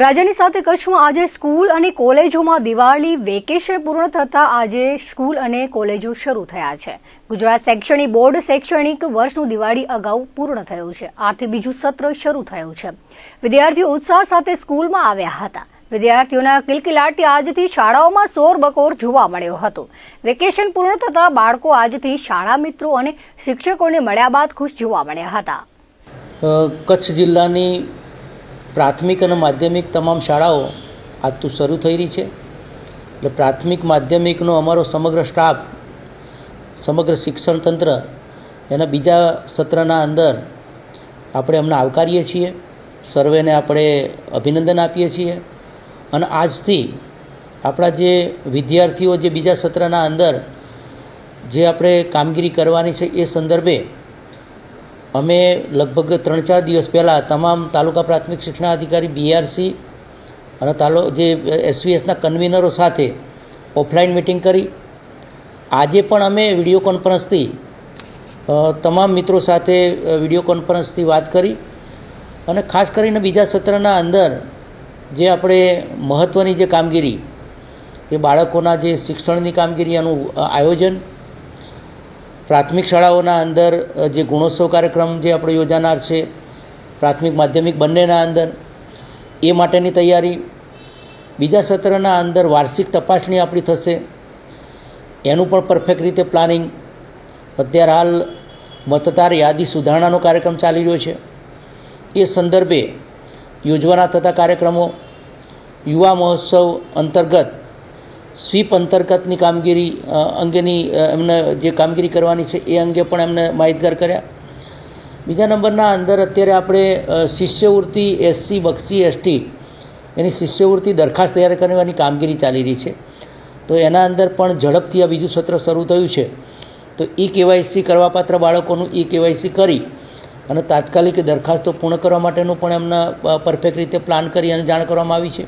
રાજ્યની સાથે કચ્છમાં આજે સ્કૂલ અને કોલેજોમાં દિવાળી વેકેશન પૂર્ણ થતા આજે સ્કૂલ અને કોલેજો શરૂ થયા છે. ગુજરાત શૈક્ષણિક બોર્ડ શૈક્ષણિક વર્ષનું દિવાળી અગાઉ પૂર્ણ થયું છે. આથી બીજું સત્ર શરૂ થયું છે. વિદ્યાર્થીઓ ઉત્સાહ સાથે સ્કૂલમાં આવ્યા હતા. વિદ્યાર્થીઓના કિલકિલાટી આજથી શાળાઓમાં સોર બકોર જોવા મળ્યો હતો. વેકેશન પૂર્ણ થતા બાળકો આજથી શાળા મિત્રો અને શિક્ષકોને મળ્યા બાદ ખુશ જોવા મળ્યા હતા. કચ્છ જિલ્લાની પ્રાથમિક અને માધ્યમિક તમામ શાળાઓ આજથી શરૂ થઈ રહી છે. એટલે પ્રાથમિક માધ્યમિકનો અમારો સમગ્ર સ્ટાફ, સમગ્ર શિક્ષણ તંત્ર, એના બીજા સત્રના અંદર આપણે એમને આવકારીએ છીએ. સર્વેને આપણે અભિનંદન આપીએ છીએ. અને આજથી આપણા જે વિદ્યાર્થીઓ જે બીજા સત્રના અંદર જે આપણે કામગીરી કરવાની છે એ સંદર્ભે અમે લગભગ ત્રણ ચાર દિવસ પહેલાં તમામ તાલુકા પ્રાથમિક શિક્ષણાધિકારી બીઆરસી અને તાલો, જે એસવીએસના કન્વીનરો સાથે ઓફલાઈન મિટિંગ કરી. આજે પણ અમે વીડિયો કોન્ફરન્સથી તમામ મિત્રો સાથે વીડિયો કોન્ફરન્સથી વાત કરી અને ખાસ કરીને બીજા સત્રના અંદર જે આપણે મહત્ત્વની જે કામગીરી, એ બાળકોના જે શિક્ષણની કામગીરી એનું આયોજન પ્રાથમિક શાળાઓના અંદર જે ગુણોત્સવ કાર્યક્રમ જે આપણે યોજાનાર છે, પ્રાથમિક માધ્યમિક બંનેના અંદર, એ માટેની તૈયારી. બીજા સત્રના અંદર વાર્ષિક તપાસણી આપણી થશે. એનું પણ પરફેક્ટ રીતે પ્લાનિંગ. અત્યારે હાલ મતદાર યાદી સુધારણાનો કાર્યક્રમ ચાલી રહ્યો છે. એ સંદર્ભે યોજવાના થતા કાર્યક્રમો, યુવા મહોત્સવ અંતર્ગત સ્વીપ અંતર્ગતની કામગીરી અંગેની એમને જે કામગીરી કરવાની છે એ અંગે પણ એમને માહિતગાર કર્યા. બીજા નંબરના અંદર અત્યારે આપણે શિષ્યવૃત્તિ એસસી, બક્ષી, એસટી એની શિષ્યવૃત્તિ દરખાસ્ત તૈયાર કરવાની કામગીરી ચાલી રહી છે. તો એના અંદર પણ ઝડપથી આ બીજું સત્ર શરૂ થયું છે. તો ઈ કેવાયસી કરવાપાત્ર બાળકોનું ઈ કેવાયસી કરી અને તાત્કાલિક દરખાસ્તો પૂર્ણ કરવા માટેનું પણ એમના પરફેક્ટ રીતે પ્લાન કરી અને જાણ કરવામાં આવી છે.